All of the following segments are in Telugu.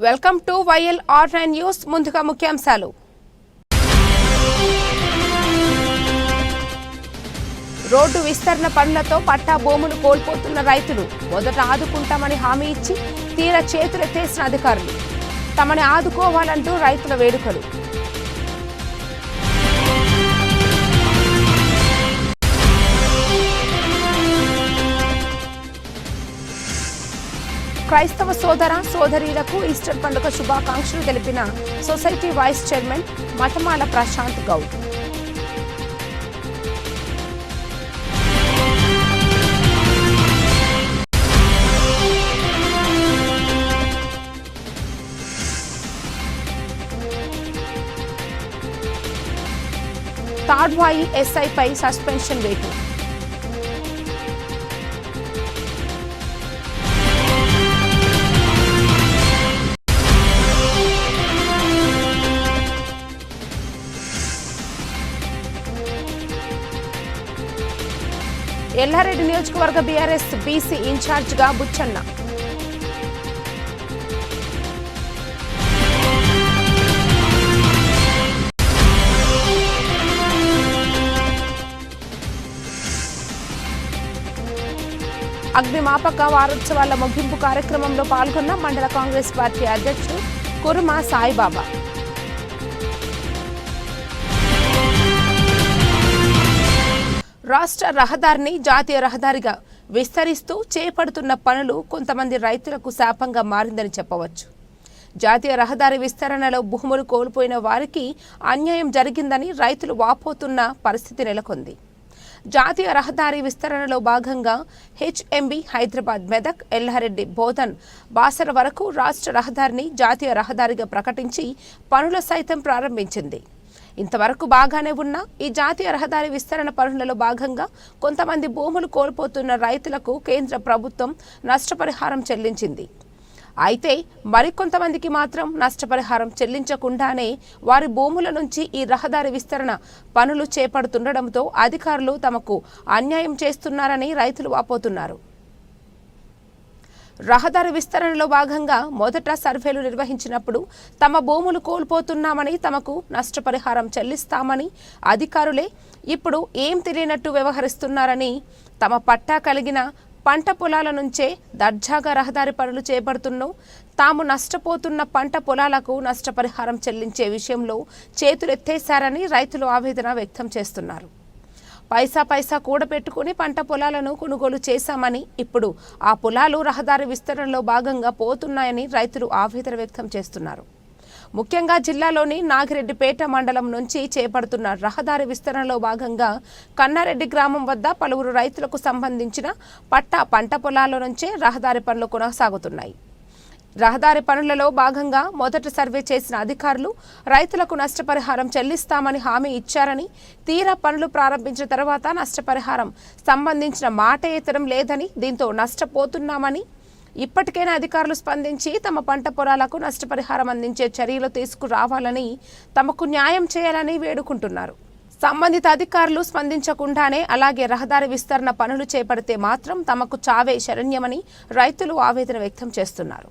Welcome to Y L R nine news ముందుగా ముఖ్యాంశాలు. రోడ్డు విస్తరణ పనులతో పట్టా భూములు కోల్పోతున్న రైతులు మొదట ఆదుకుంటామని హామీ ఇచ్చి తీర చేతులెత్తేసిన అధికారులు. తమని ఆదుకోవాలంటూ రైతుల వేడుకలు. క్రైస్తవ సోదర సోదరీలకు ఈస్టర్ పండుగ శుభాకాంక్షలు తెలిపిన society vice chairman Mathamala Prashant Goud. Tadwai ఎస్ఐపై suspension వేటు ఎల్లారెడ్డి నియోజకవర్గ బీఆర్ఎస్ బీసీ ఇన్ఛార్జిగా బుచ్చన్న అగ్నిమాపక వారోత్సవాల ముగింపు కార్యక్రమంలో పాల్గొన్న మండల కాంగ్రెస్ పార్టీ అధ్యక్షుడు కురుమ సాయిబాబా. రాష్ట్ర రహదారిని జాతీయ రహదారిగా విస్తరిస్తూ చేపడుతున్న పనులు కొంతమంది రైతులకు శాపంగా మారిందని చెప్పవచ్చు. జాతీయ రహదారి విస్తరణలో భూములు కోల్పోయిన వారికి అన్యాయం జరిగిందని రైతులు వాపోతున్న పరిస్థితి నెలకొంది. జాతీయ రహదారి విస్తరణలో భాగంగా హెచ్ఎంబి హైదరాబాద్ మెదక్ ఎల్లారెడ్డి బోధన్ బాసర వరకు రాష్ట్ర రహదారిని జాతీయ రహదారిగా ప్రకటించి పనుల సైతం ప్రారంభించింది. ఇంతవరకు బాగానే ఉన్న ఈ జాతీయ రహదారి విస్తరణ పనులలో భాగంగా కొంతమంది భూములు కోల్పోతున్న రైతులకు కేంద్ర ప్రభుత్వం నష్టపరిహారం చెల్లించింది. అయితే మరికొంతమందికి మాత్రం నష్టపరిహారం చెల్లించకుండానే వారి భూముల నుంచి ఈ రహదారి విస్తరణ పనులు చేపడుతుండటంతో అధికారులు తమకు అన్యాయం చేస్తున్నారని రైతులు వాపోతున్నారు. రహదారి విస్తరణలో భాగంగా మొదట సర్వేలు నిర్వహించినప్పుడు తమ భూములు కోల్పోతున్నామని తమకు నష్టపరిహారం చెల్లిస్తామని అధికారులే ఇప్పుడు ఏం తెలియనట్టు వ్యవహరిస్తున్నారని తమ పట్టా కలిగిన పంట పొలాల నుంచే దర్జాగా రహదారి పనులు చేపడుతున్నాం. తాము నష్టపోతున్న పంట పొలాలకు నష్టపరిహారం చెల్లించే విషయంలో చేతులెత్తేశారని రైతులు ఆవేదన వ్యక్తం చేస్తున్నారు. పైసా పైసా కూడబెట్టుకుని పంట పొలాలను కొనుగోలు చేశామని ఇప్పుడు ఆ పొలాలు రహదారి విస్తరణలో భాగంగా పోతున్నాయని రైతులు ఆవేదన వ్యక్తం చేస్తున్నారు. ముఖ్యంగా జిల్లాలోని నాగిరెడ్డిపేట మండలం నుంచి చేపడుతున్న రహదారి విస్తరణలో భాగంగా కన్నారెడ్డి గ్రామం వద్ద పలువురు రైతులకు సంబంధించిన పట్టా పంట పొలాల నుంచే రహదారి పనులు కొనసాగుతున్నాయి. రహదారి పనులలో భాగంగా మొదట సర్వే చేసిన అధికారులు రైతులకు నష్టపరిహారం చెల్లిస్తామని హామీ ఇచ్చారని తీరా పనులు ప్రారంభించిన తర్వాత నష్టపరిహారం సంబంధించిన మాట ఎత్తడం లేదని దీంతో నష్టపోతున్నామని ఇప్పటికైనా అధికారులు స్పందించి తమ పంట పొలాలకు నష్టపరిహారం అందించే చర్యలు తీసుకురావాలని తమకు న్యాయం చేయాలని వేడుకుంటున్నారు. సంబంధిత అధికారులు స్పందించకుండానే అలాగే రహదారి విస్తరణ పనులు చేపడితే మాత్రం తమకు చావే శరణ్యమని రైతులు ఆవేదన వ్యక్తం చేస్తున్నారు.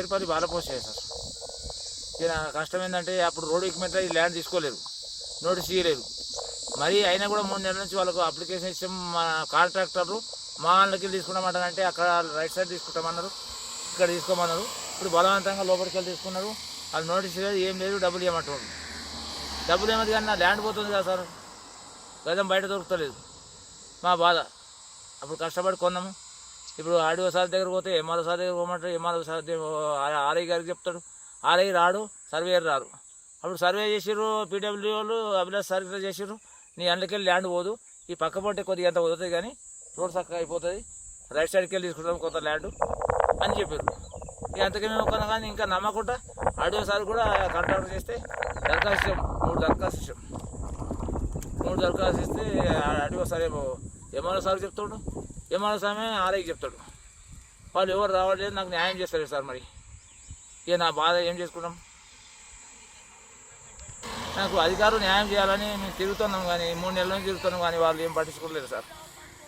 మేడిపల్లి బాలపోస్ట్ చేశారు. ఈయన కష్టం ఏంటంటే అప్పుడు రోడ్ ఎక్కిమెంట్ ఈ ల్యాండ్ తీసుకోలేరు నోటీస్ ఇవ్వలేరు మరి అయినా కూడా మూడు నెలల నుంచి వాళ్ళకు అప్లికేషన్ ఇచ్చాం. మా కాంట్రాక్టర్లు మా వాళ్ళకి తీసుకున్నామంటారంటే అక్కడ రైట్ సైడ్ తీసుకుంటామన్నారు. ఇక్కడ తీసుకోమన్నారు. ఇప్పుడు బలవంతంగా లోపలికి వెళ్ళి తీసుకున్నారు. వాళ్ళు నోటీస్ లేదు ఏం లేదు డబ్బులు ఇవ్వమంటున్నారు డబ్బులు ఏమది కానీ నా ల్యాండ్ పోతుంది కదా సార్. గజం బయట దొరుకుతలేదు. మా బాధ. అప్పుడు కష్టపడి కొన్నాము ఇప్పుడు ఆడియో సార్ దగ్గర పోతే ఎంఆర్ఓ సార్ దగ్గర పోమంటారు ఎంఆర్ఓ సార్ దగ్గర ఆర్ఐ గారికి చెప్తాడు. ఆర్ఐ రాడు సర్వేయర్ రారు. అప్పుడు సర్వే చేసిర్రు పీడబ్ల్యూ వాళ్ళు అభిలాష్ సర్వే ఇట్లా చేసిర్రు. నీ అందుకెళ్ళి ల్యాండ్ పోదు ఈ పక్క పంటే కొద్దిగా ఎంత పోతుంది కానీ రోడ్ చక్కగా అయిపోతుంది. రైట్ సైడ్కి వెళ్ళి తీసుకుంటాం కొత్త ల్యాండ్ అని చెప్పారు ఇక అంతకే మేము కొన్నా కానీ ఇంకా నమ్మకుండా ఆడియో సార్ కూడా కాంట్రాక్ట్ చేస్తే దరఖాస్తు ఇచ్చాం. మూడు దరఖాస్తు ఇచ్చాం. మూడు దరఖాస్తు ఇస్తే ఆడియో సార్ ఏమో ఎంఆర్ఓ సార్ చెప్తాడు. ఎంఆర్ఓ సామే చెప్తాడు. వాళ్ళు ఎవరు రావట్లేదు నాకు న్యాయం చేస్తారు సార్ మరి. ఇక నా బాధ ఏం చేసుకుంటాం? నాకు అధికారులు న్యాయం చేయాలని మేము తిరుగుతున్నాం కానీ మూడు నెలల నుంచి తిరుగుతున్నాం కానీ వాళ్ళు ఏం పట్టించుకోలేదు సార్.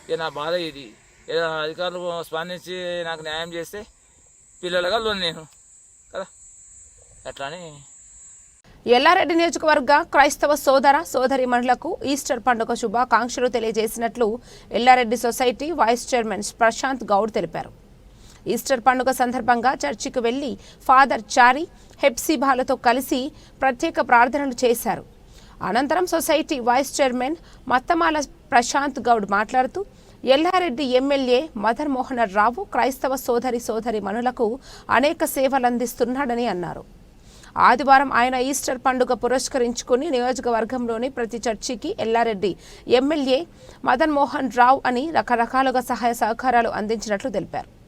ఇక నా బాధ ఇది. ఏదో అధికారులు స్పందించి నాకు న్యాయం చేస్తే పిల్లలుగా లోన్ నేను. కదా? అట్లా అని ఎల్లారెడ్డి నియోజకవర్గ క్రైస్తవ సోదర సోదరి మండలకు ఈస్టర్ పండుగ శుభాకాంక్షలు తెలియజేసినట్లు Yellareddy society vice chairman Prashant Goud తెలిపారు. ఈస్టర్ పండుగ సందర్భంగా చర్చికి వెళ్ళి ఫాదర్ చారి హెప్సిబాలతో కలిసి ప్రత్యేక ప్రార్థనలు చేశారు. అనంతరం society vice chairman Mattamala Prashant Goud మాట్లాడుతూ ఎల్లారెడ్డి ఎమ్మెల్యే మదన్ మోహన రావు క్రైస్తవ సోదరి సోదరి మనులకు అనేక సేవలందిస్తున్నాడని అన్నారు. ఆదివారం ఆయన ఈస్టర్ పండుగ పురస్కరించుకుని నియోజకవర్గంలోని ప్రతి చర్చికి ఎల్లారెడ్డి ఎమ్మెల్యే మదన్ మోహన్ రావు అని రకరకాలుగా సహాయ సహకారాలు అందించినట్లు తెలిపారు.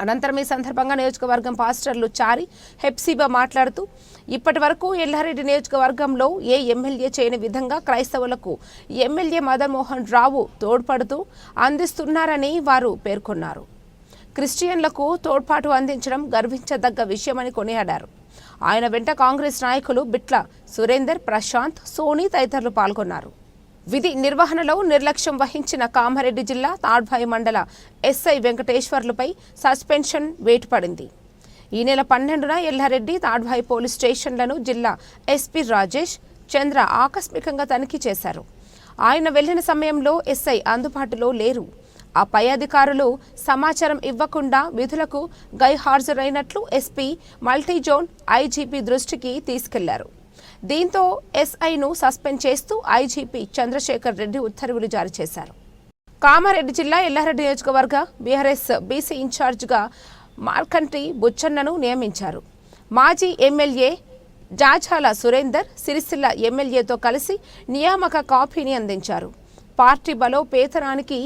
అనంతరం ఈ సందర్భంగా నియోజకవర్గం పాస్టర్లు చారి హెప్సిబా మాట్లాడుతూ ఇప్పటి వరకు ఎల్లారెడ్డి నియోజకవర్గంలో ఏ ఎమ్మెల్యే చేయని విధంగా క్రైస్తవులకు ఎమ్మెల్యే మదన్మోహన్ రావు తోడ్పడుతూ అందిస్తున్నారని వారు పేర్కొన్నారు. క్రిస్టియన్లకు తోడ్పాటు అందించడం గర్వించదగ్గ విషయమని కొనియాడారు. ఆయన వెంట కాంగ్రెస్ నాయకులు బిట్ల సురేందర్ ప్రశాంత్ సోని తదితరులు పాల్గొన్నారు. విధి నిర్వహణలో నిర్లక్ష్యం వహించిన కామారెడ్డి జిల్లా తాడ్భాయి మండల ఎస్ఐ వెంకటేశ్వర్లపై సస్పెన్షన్ వేటు పడింది ఈ నెల పన్నెండున ఎల్లారెడ్డి తాడ్భాయి పోలీస్ స్టేషన్లను జిల్లా ఎస్పీ రాజేష్ చంద్ర ఆకస్మికంగా తనిఖీ చేశారు. ఆయన వెళ్ళిన సమయంలో ఎస్ఐ అందుబాటులో లేరు. ఆ పై అధికారులు సమాచారం ఇవ్వకుండా విధులకు గైహాజరైనట్లు ఎస్పీ మల్టీజోన్ ఐజీపీ దృష్టికి తీసుకెళ్ళారు. దీంతో ఎస్ఐను సస్పెండ్ చేస్తూ ఐజీపీ చంద్రశేఖర్ రెడ్డి ఉత్తర్వులు జారీ చేశారు. కామారెడ్డి జిల్లా ఎల్లారెడ్డి నియోజకవర్గ బీఆర్ఎస్ బీసీ ఇన్ఛార్జ్గా మార్కంటి బుచ్చన్నను నియమించారు. మాజీ ఎమ్మెల్యే జాజాల సురేందర్ సిరిసిల్ల ఎమ్మెల్యేతో కలిసి నియామక కాపీని అందించారు. పార్టీ బలోపేతనానికి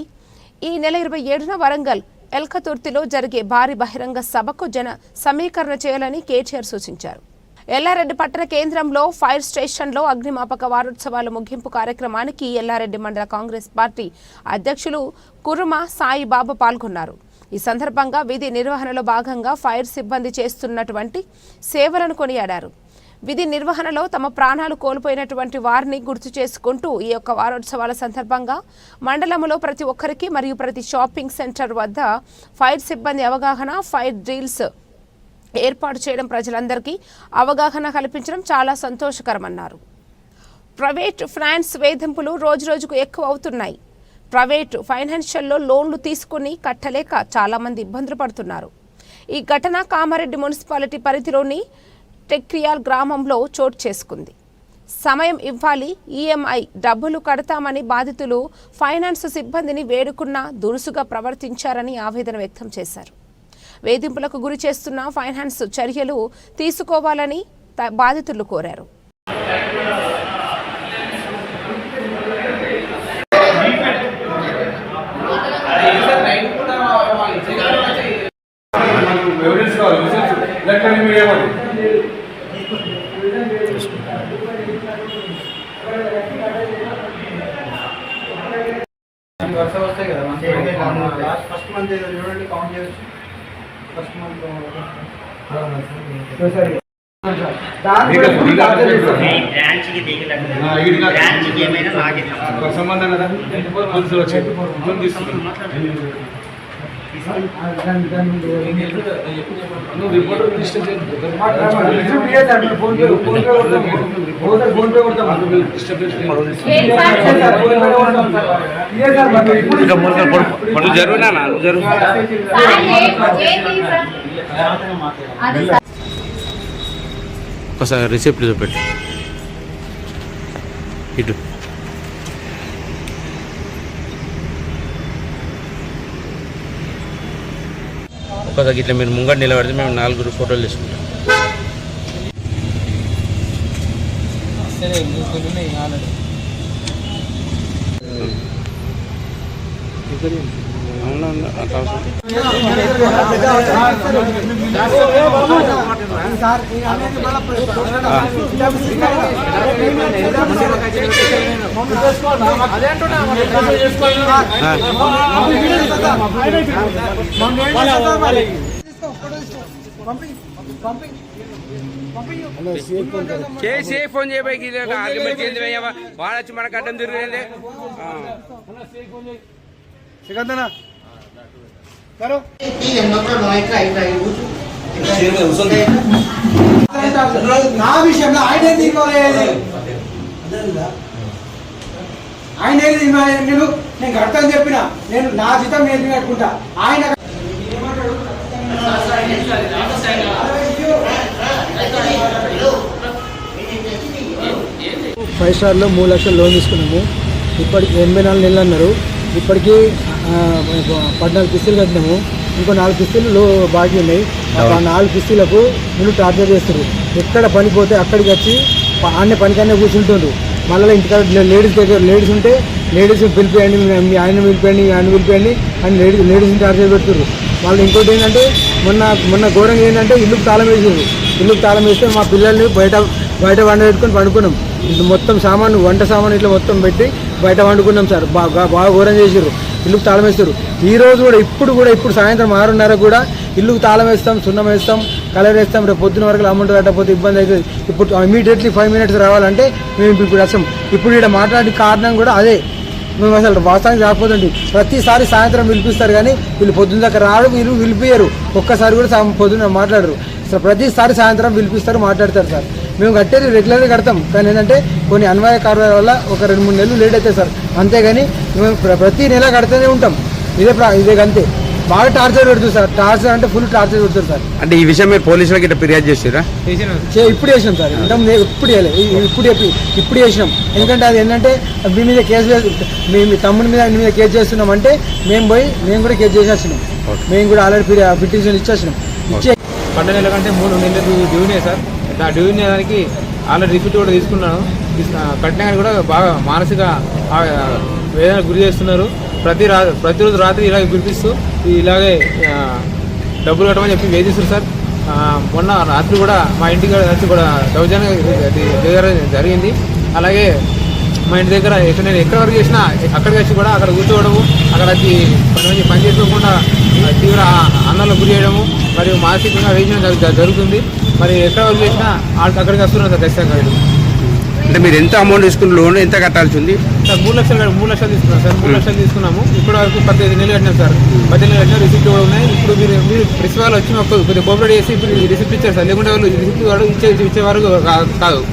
ఈ నెల ఇరవై ఏడున వరంగల్ ఎల్కతుర్తిలో జరిగే భారీ బహిరంగ సభకు జన సమీకరణ చేయాలని కేటీఆర్ సూచించారు. ఎల్లారెడ్డి పట్టణ కేంద్రంలో ఫైర్ స్టేషన్లో అగ్నిమాపక వారోత్సవాల ముగింపు కార్యక్రమానికి ఎల్లారెడ్డి మండల కాంగ్రెస్ పార్టీ అధ్యక్షులు కురుమ సాయిబాబా పాల్గొన్నారు. ఈ సందర్భంగా విధి నిర్వహణలో భాగంగా ఫైర్ సిబ్బంది చేస్తున్నటువంటి సేవలను కొనియాడారు. విధి నిర్వహణలో తమ ప్రాణాలు కోల్పోయినటువంటి వారిని గుర్తు చేసుకుంటూ ఈ యొక్క వారోత్సవాల సందర్భంగా మండలంలో ప్రతి ఒక్కరికి మరియు ప్రతి షాపింగ్ సెంటర్ వద్ద ఫైర్ సిబ్బంది అవగాహన ఫైర్ డ్రిల్స్ ఏర్పాటు చేయడం ప్రజలందరికీ అవగాహన కల్పించడం చాలా సంతోషకరమన్నారు. ప్రైవేట్ ఫైనాన్స్ వేధింపులు రోజురోజుకు ఎక్కువ అవుతున్నాయి. ప్రైవేట్ ఫైనాన్షియల్లో లోన్లు తీసుకుని కట్టలేక చాలామంది ఇబ్బందులు పడుతున్నారు. ఈ ఘటన కామారెడ్డి మున్సిపాలిటీ పరిధిలోని టెక్రియాల్ గ్రామంలో చోటు చేసుకుంది. సమయం ఇవ్వాలి ఈఎంఐ డబ్బులు కడతామని బాధితులు ఫైనాన్స్ సిబ్బందిని వేడుకున్నా దురుసుగా ప్రవర్తించారని ఆవేదన వ్యక్తం చేశారు. వేధింపులకు గురి చేస్తున్న ఫైనాన్స్ చర్యలు తీసుకోవాలని బాధితులు కోరారు. ఎవిడెన్స్ కావాలి వరుస వస్తాయి కదా లాస్ట్ ఫస్ట్ మంత్ చూడండి కౌంట్ చేయొచ్చు ఫస్ట్ మంత్ సంబంధం ఇబ్బంది తీసుకున్నాం నువ్వు రిపోర్టర్ రిజిస్టర్ చేయండి ఫోన్ పే కొడతాం ఒకసారి ఫోన్ పే కొడతాం డిస్టర్బ్ చేయండి ఇయ్యే సార్ ఫోన్ పే కొడతాం సార్ ఇయ్యే సార్ మరి ఇప్పుడు జరుగునా జరుగు ఒకసారి రిసిప్ట్ చూపెట్టు ఇటు ఒకసారి ఇట్లా మీరు ముంగట నిలబడితే మేము నాలుగు ఫోటోలు తీసుకుంటాం. సార్ చేసి ఫోన్ చేయబోయి ఆర్గ్యుమెంట్ ఏంది భయ్యా? మనకు అడ్డం తిరిగింది నా విషయంలో ఆయన ఏది ఇవ్వలేదు ఆయన నేను నేను కడతాను చెప్పిన. నేను నా జీతం నేను కట్టుకుంటా ఆయన ఫైవ్ స్టార్లో మూడు లక్షలు లోన్ తీసుకున్నాము. ఇప్పటికి ఎనభై నాలుగు నెలలు అన్నారు. ఇప్పటికీ పద్నాలుగు కిస్తీలు కట్టినాము. ఇంకో నాలుగు కిస్తీలు బాకీ ఉన్నాయి. ఆ నాలుగు కిస్తీలకు ముందు టార్చర్ చేస్తారు. ఎక్కడ పని పోతే అక్కడికి వచ్చి ఆడనే పనికన్నా కూర్చుంటుండ్రు. మళ్ళీ ఇంటికాడ లేడీస్ దగ్గర లేడీస్ ఉంటే లేడీస్ పిలిపియండి మీ ఆయన పిలిపియండి ఆయన పిలిపియండి అని లేడీస్ లేడీస్ని టార్చర్ పెడుతుర్రు. వాళ్ళు ఇంకోటి ఏంటంటే మొన్న మొన్న ఘోరంగా ఏంటంటే ఇల్లుకు తాళం వేసిండ్రు ఇల్లుకు తాళం వేస్తే మా పిల్లల్ని బయట బయట వండ పెట్టుకొని పండుకున్నాం. మొత్తం సామాను వంట సామాను ఇట్లా మొత్తం పెట్టి బయట వండుకున్నాం సార్. బాగా బాగా ఘోరం చేసారు ఇల్లుకు తాళం వేస్తారు. ఈ రోజు కూడా ఇప్పుడు కూడా ఇప్పుడు సాయంత్రం ఆరున్నర కూడా ఇల్లుకు తాళం వేస్తాం సున్నం వేస్తాం కలర్ వేస్తాం రేపు పొద్దున వరకు అమౌంట్ కట్టకపోతే ఇబ్బంది అవుతుంది. ఇప్పుడు ఇమీడియట్లీ ఫైవ్ మినిట్స్ రావాలంటే మేము ఇప్పుడు వస్తాం. ఇప్పుడు ఇక్కడ మాట్లాడే కారణం కూడా అదే. మేము అసలు వాస్తవానికి రాకపోతుంది ప్రతిసారి సాయంత్రం పిలిపిస్తారు కానీ వీళ్ళు పొద్దున్న దాకా రాడు వీళ్ళు పిలిపియరు ఒక్కసారి కూడా పొద్దున్న మాట్లాడరు. అసలు ప్రతిసారి సాయంత్రం పిలిపిస్తారు మాట్లాడతారు సార్. మేము కట్టేది రెగ్యులర్గా కడతాం. కానీ ఏంటంటే కొన్ని అన్వయ కారణాల వల్ల ఒక రెండు మూడు నెలలు లేట్ అవుతాయి సార్. అంతేగాని మేము ప్ర- ప్రతి నెల కడుతూనే ఉంటాం. ఇదే ప్రా- ఇదే అంతే బాగా టార్చర్ పెడుతుంది సార్. టార్చర్ అంటే ఫుల్ టార్చర్ పెడుతుంది సార్. అంటే ఈ విషయం మీరు పోలీసులకి ఇట్లా ఫిర్యాదు చేసిరా చే- ఇప్పుడు చేసినాం సార్. ముందు ఇప్పుడు ఇప్పుడు చెప్పి ఇప్పుడు చేసినాం. ఎందుకంటే అది ఏంటంటే మీ మీద కేసు మీ మీ తమ్ముడి మీద మీ మీద కేసు చేస్తున్నాం అంటే మేము పోయి మేము కూడా కేసు చేసేస్తున్నాం మేము కూడా ఆల్రెడీ పిటిషన్ ఇచ్చేసినాం ఇచ్చే పడ్డ నెల కంటే మూడు నెలలు డ్యూనే సార్. నా డివిజన్ చేయడానికి ఆల్రెడీ రిపీట్ కూడా తీసుకున్నాను. కఠినంగా కూడా బాగా మానసిక వేదన గురి చేస్తున్నారు. ప్రతి రా ప్రతిరోజు రాత్రి ఇలాగే పిలిపిస్తూ ఇలాగే డబ్బులు కట్టమని చెప్పి వేధిస్తారు సార్. మొన్న రాత్రి కూడా మా ఇంటికి వచ్చి కూడా దౌర్జన్యం దగ్గర జరిగింది. అలాగే మా ఇంటి దగ్గర ఎక్కడ నేను ఎక్కడ వరకు చేసినా అక్కడికి వచ్చి కూడా అక్కడ కూర్చోవడము అక్కడ వచ్చి పని మంది పని చేసుకోకుండా తీవ్ర అన్నంలో గురి చేయడము మరియు మానసికంగా వేయించడం జరుగు- జరుగుతుంది. మరి ఎక్కడ వరకు చేసినా వాళ్ళకి అక్కడికి వస్తున్నారు సార్ ఖచ్చితంగా. అంటే మీరు ఎంత అమౌంట్ తీసుకున్న లోన్ ఎంత కట్టాల్సి ఉంది? సార్ మూడు లక్షలు మూడు లక్షలు తీసుకున్నాం సార్. మూడు లక్షలు తీసుకున్నాము. ఇప్పటి వరకు పద్దెనిమిది నెలలు కట్టినాం సార్. పద్దెనిమిది నెలలు కట్టినా రిసిప్ట్ కూడా ఉన్నాయి. ఇప్పుడు మీరు మీరు ప్రిన్సిపాల్ వచ్చి కొద్దిగా కోఆపరేట్ చేసి ఇప్పుడు రిసిప్ట్ ఇచ్చారు సార్. లేకుంటే వాళ్ళు రిసిప్ట్ వాడు ఇచ్చే ఇచ్చే వరకు కాదు.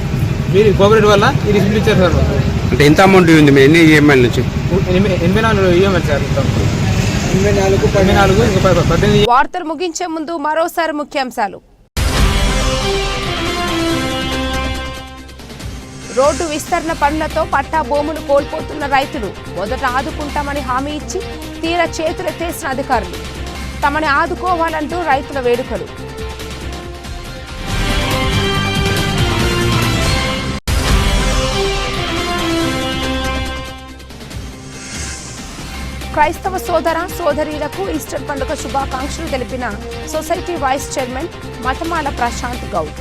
మీరు కోఆపరేట్ వల్ల ఈ రిసిప్ట్ ఇచ్చారు సార్. అంటే ఎంత అమౌంట్ ఉంది మీ ఎన్ని ఈఎంఐ నుంచి? ఎనిమిది ఎనభై నాలుగు ఇవ్వమని సార్. వార్తలు ముగించే ముందు మరోసారి ముఖ్యాంశాలు. రోడ్డు విస్తరణ పనులతో పట్టా భూములు కోల్పోతున్న రైతులు మొదట ఆదుకుంటామని హామీ ఇచ్చి తీర చేతులెత్తేసిన అధికారులు. తమని ఆదుకోవాలంటూ రైతుల వేడుకలు. క్రైస్తవ సోదర సోదరీలకు ఈస్టర్ పండుగ శుభాకాంక్షలు తెలిపిన society vice chairman Mathamala Prashant Goud.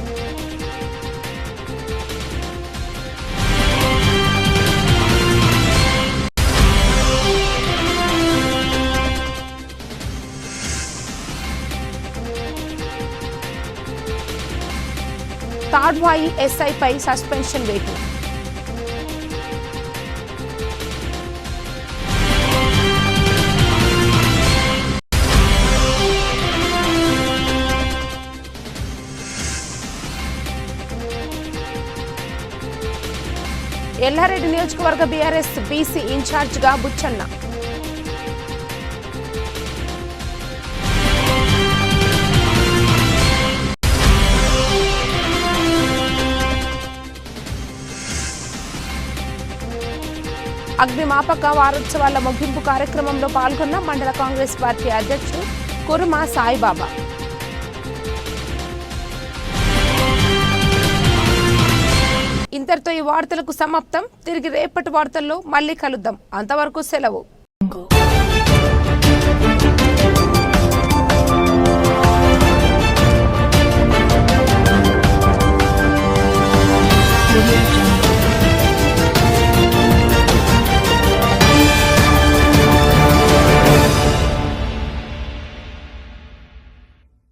Tadwai ఎస్ఐపై suspension వేటు. ఎల్లారెడ్డి నియోజకవర్గ బీఆర్ఎస్ బీసీ ఇన్ఛార్జిగా బుచ్చన్న. అగ్నిమాపక వారోత్సవాల ముగింపు కార్యక్రమంలో పాల్గొన్న మండల కాంగ్రెస్ పార్టీ అధ్యక్షుడు కురుమా సాయిబాబా. ఇంతటితో ఈ వార్తలకు సమాప్తం. తిరిగి రేపటి వార్తల్లో మళ్ళీ కలుద్దాం. అంతవరకు సెలవు.